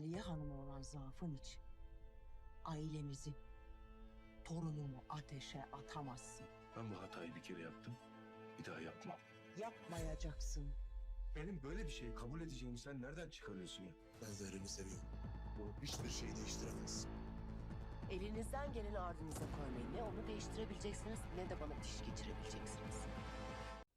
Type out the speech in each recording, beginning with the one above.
Aliye Hanım'a olan zaafın için ailemizi, torunumu ateşe atamazsın. Ben bu hatayı bir kere yaptım. Bir daha yapmam. Yapmayacaksın. Benim böyle bir şeyi kabul edeceğimi sen nereden çıkarıyorsun ya? Ben Zerrin'i seviyorum. Bu hiçbir şeyi değiştiremez. Elinizden geleni ardınıza koymayın. Ne onu değiştirebileceksiniz ne de bana diş geçirebileceksiniz.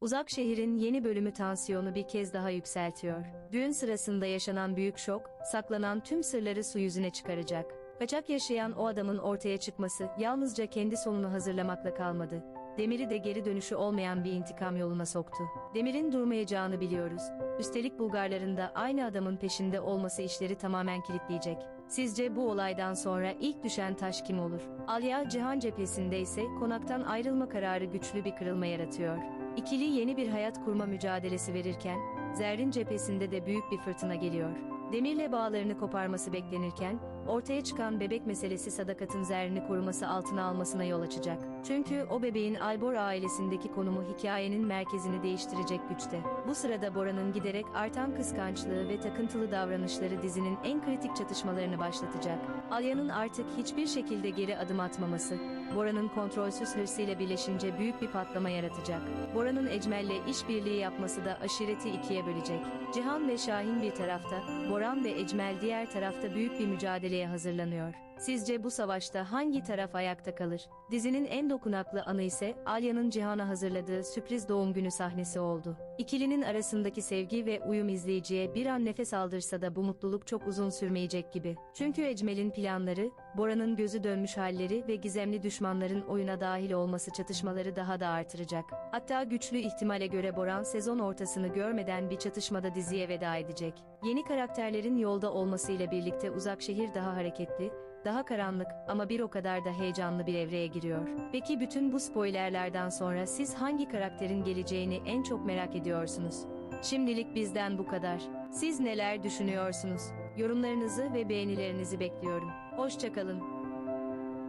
Uzak şehrin yeni bölümü tansiyonu bir kez daha yükseltiyor. Düğün sırasında yaşanan büyük şok, saklanan tüm sırları su yüzüne çıkaracak. Kaçak yaşayan o adamın ortaya çıkması yalnızca kendi sonunu hazırlamakla kalmadı. Demir'i de geri dönüşü olmayan bir intikam yoluna soktu. Demir'in durmayacağını biliyoruz. Üstelik Bulgarların da aynı adamın peşinde olması işleri tamamen kilitleyecek. Sizce bu olaydan sonra ilk düşen taş kim olur? Alya Cihan cephesinde ise konaktan ayrılma kararı güçlü bir kırılma yaratıyor. İkili yeni bir hayat kurma mücadelesi verirken, Zerrin cephesinde de büyük bir fırtına geliyor. Demirle bağlarını koparması beklenirken, ortaya çıkan bebek meselesi Sadakat'ın Zerrin'i koruması altına almasına yol açacak. Çünkü o bebeğin Albor ailesindeki konumu hikayenin merkezini değiştirecek güçte. Bu sırada Bora'nın giderek artan kıskançlığı ve takıntılı davranışları dizinin en kritik çatışmalarını başlatacak. Alya'nın artık hiçbir şekilde geri adım atmaması, Bora'nın kontrolsüz hırsıyla birleşince büyük bir patlama yaratacak. Bora'nın Ecmel'le işbirliği yapması da aşireti ikiye bölecek. Cihan ve Şahin bir tarafta, Boran ve Ecmel diğer tarafta büyük bir mücadeleye hazırlanıyor. Sizce bu savaşta hangi taraf ayakta kalır? Dizinin en dokunaklı anı ise Alya'nın Cihan'a hazırladığı sürpriz doğum günü sahnesi oldu. İkilinin arasındaki sevgi ve uyum izleyiciye bir an nefes aldırsa da bu mutluluk çok uzun sürmeyecek gibi. Çünkü Ecmel'in planları, Bora'nın gözü dönmüş halleri ve gizemli düşmanların oyuna dahil olması çatışmaları daha da artıracak. Hatta güçlü ihtimale göre Boran sezon ortasını görmeden bir çatışmada diziye veda edecek. Yeni karakterlerin yolda olmasıyla birlikte uzak şehir daha hareketli, daha karanlık ama bir o kadar da heyecanlı bir evreye giriyor. Peki bütün bu spoilerlerden sonra siz hangi karakterin geleceğini en çok merak ediyorsunuz? Şimdilik bizden bu kadar. Siz neler düşünüyorsunuz? Yorumlarınızı ve beğenilerinizi bekliyorum. Hoşçakalın.